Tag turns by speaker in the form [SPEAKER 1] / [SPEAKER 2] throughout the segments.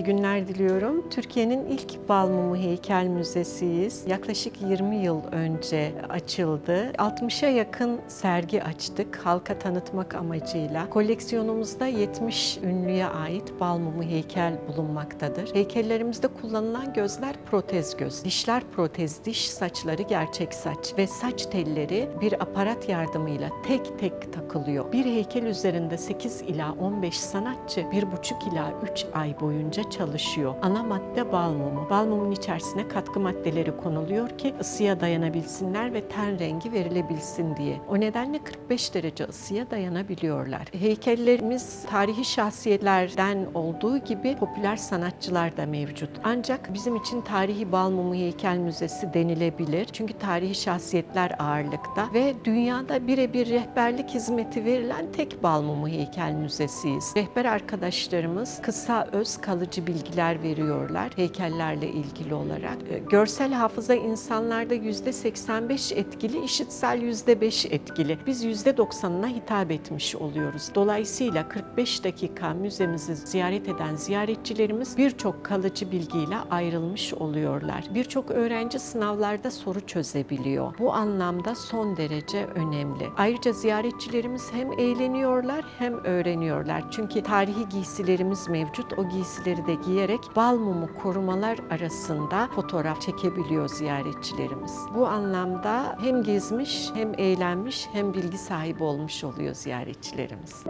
[SPEAKER 1] İyi günler diliyorum. Türkiye'nin ilk bal mumu heykel müzesiyiz. Yaklaşık 20 yıl önce açıldı. 60'a yakın sergi açtık halka tanıtmak amacıyla. Koleksiyonumuzda 70 ünlüye ait bal mumu heykel bulunmaktadır. Heykellerimizde kullanılan gözler protez göz. Dişler protez diş, saçları gerçek saç ve saç telleri bir aparat yardımıyla tek tek takılıyor. Bir heykel üzerinde 8 ila 15 sanatçı 1,5 ila 3 ay boyunca çalışıyor. Ana madde bal mumu. Bal mumun içerisine katkı maddeleri konuluyor ki ısıya dayanabilsinler ve ten rengi verilebilsin diye. O nedenle 45 derece ısıya dayanabiliyorlar. Heykellerimiz tarihi şahsiyetlerden olduğu gibi popüler sanatçılar da mevcut. Ancak bizim için tarihi bal mumu heykel müzesi denilebilir. Çünkü tarihi şahsiyetler ağırlıkta ve dünyada birebir rehberlik hizmeti verilen tek bal mumu heykel müzesiyiz. Rehber arkadaşlarımız kısa öz kalıcı bilgiler veriyorlar heykellerle ilgili olarak. Ee, Görsel hafıza insanlarda %85 etkili, işitsel %5 etkili. Biz %90'ına hitap etmiş oluyoruz. Dolayısıyla 45 dakika müzemizi ziyaret eden ziyaretçilerimiz birçok kalıcı bilgiyle ayrılmış oluyorlar. Birçok öğrenci sınavlarda soru çözebiliyor. Bu anlamda son derece önemli. Ayrıca ziyaretçilerimiz hem eğleniyorlar hem öğreniyorlar. Çünkü tarihi giysilerimiz mevcut. O giysileri de giyerek bal mumu korumalar arasında fotoğraf çekebiliyor ziyaretçilerimiz. Bu anlamda hem gezmiş hem eğlenmiş hem bilgi sahibi olmuş oluyor ziyaretçilerimiz.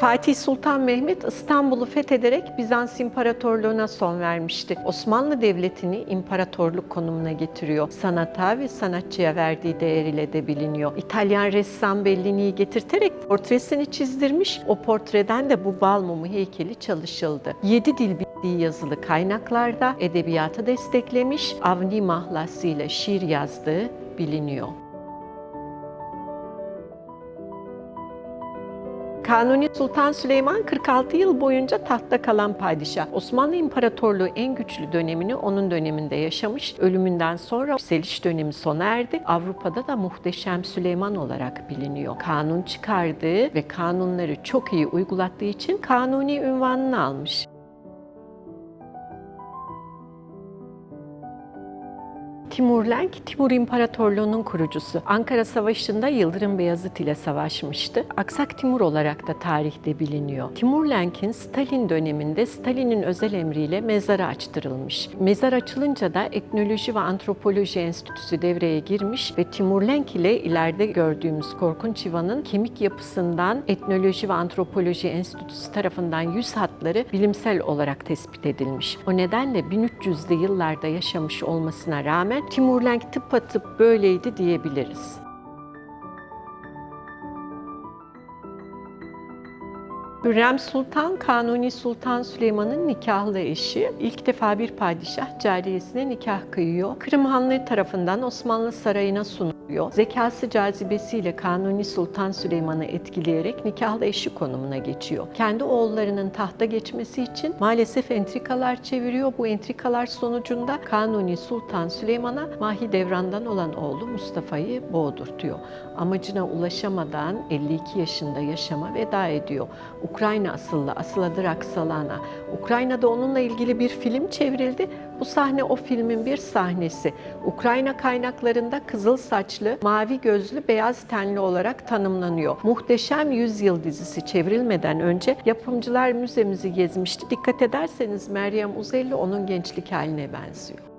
[SPEAKER 1] Fatih Sultan Mehmet İstanbul'u fethederek Bizans İmparatorluğu'na son vermişti. Osmanlı Devleti'ni imparatorluk konumuna getiriyor. Sanata ve sanatçıya verdiği değer ile de biliniyor. İtalyan ressam Bellini'yi getirterek portresini çizdirmiş. O portreden de bu bal mumu heykeli çalışıldı. Yedi dil bildiği yazılı kaynaklarda edebiyatı desteklemiş, Avni mahlasıyla şiir yazdığı biliniyor. Kanuni Sultan Süleyman 46 yıl boyunca tahtta kalan padişah. Osmanlı İmparatorluğu en güçlü dönemini onun döneminde yaşamış. Ölümünden sonra yükseliş dönemi sona erdi. Avrupa'da da muhteşem Süleyman olarak biliniyor. Kanun çıkardığı ve kanunları çok iyi uygulattığı için Kanuni ünvanını almış. Timur Lenk, Timur İmparatorluğu'nun kurucusu. Ankara Savaşı'nda Yıldırım Beyazıt ile savaşmıştı. Aksak Timur olarak da tarihte biliniyor. Timur Lenk'in Stalin döneminde Stalin'in özel emriyle mezarı açtırılmış. Mezar açılınca da Etnoloji ve Antropoloji Enstitüsü devreye girmiş ve Timur Lenk ile ileride gördüğümüz korkunç yılanın kemik yapısından Etnoloji ve Antropoloji Enstitüsü tarafından yüz hatları bilimsel olarak tespit edilmiş. O nedenle 1300'lü yıllarda yaşamış olmasına rağmen Timur Lenk tıpatıp böyleydi diyebiliriz. Hürrem Sultan, Kanuni Sultan Süleyman'ın nikahlı eşi. İlk defa bir padişah cariyesine nikah kıyıyor. Kırım Hanlığı tarafından Osmanlı Sarayı'na sunuluyor. Zekası cazibesiyle Kanuni Sultan Süleyman'ı etkileyerek nikahlı eşi konumuna geçiyor. Kendi oğullarının tahta geçmesi için maalesef entrikalar çeviriyor. Bu entrikalar sonucunda Kanuni Sultan Süleyman'a Mahidevran'dan olan oğlu Mustafa'yı boğdurtuyor. Amacına ulaşamadan 52 yaşında yaşama veda ediyor. Ukrayna asıllı Asıladır Aksalana. Ukrayna'da onunla ilgili bir film çevrildi. Bu sahne o filmin bir sahnesi. Ukrayna kaynaklarında kızıl saçlı, mavi gözlü, beyaz tenli olarak tanımlanıyor. Muhteşem Yüzyıl dizisi çevrilmeden önce yapımcılar müzemizi gezmişti. Dikkat ederseniz Meryem Uzelli onun gençlik haline benziyor.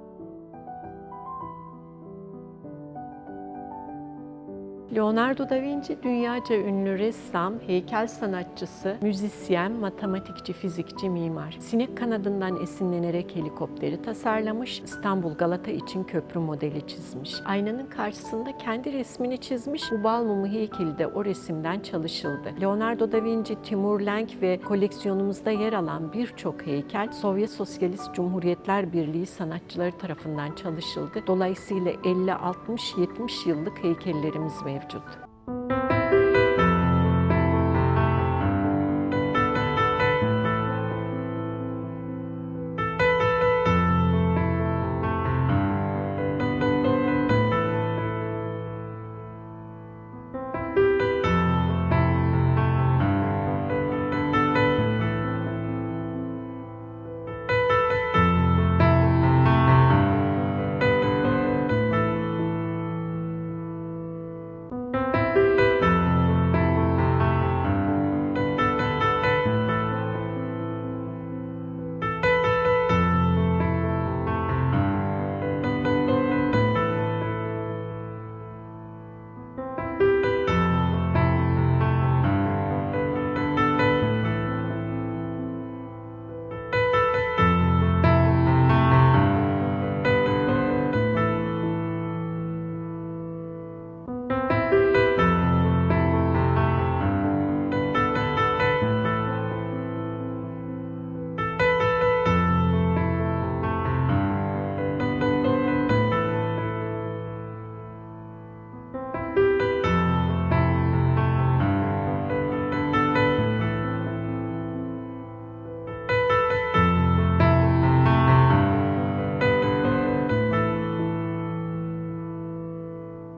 [SPEAKER 1] Leonardo da Vinci dünyaca ünlü ressam, heykel sanatçısı, müzisyen, matematikçi, fizikçi, mimar. Sinek kanadından esinlenerek helikopteri tasarlamış, İstanbul Galata için köprü modeli çizmiş. Aynanın karşısında kendi resmini çizmiş, bu bal mumu heykeli de o resimden çalışıldı. Leonardo da Vinci, Timur Lenk ve koleksiyonumuzda yer alan birçok heykel Sovyet Sosyalist Cumhuriyetler Birliği sanatçıları tarafından çalışıldı. Dolayısıyla 50, 60, 70 yıllık heykellerimiz mevcut.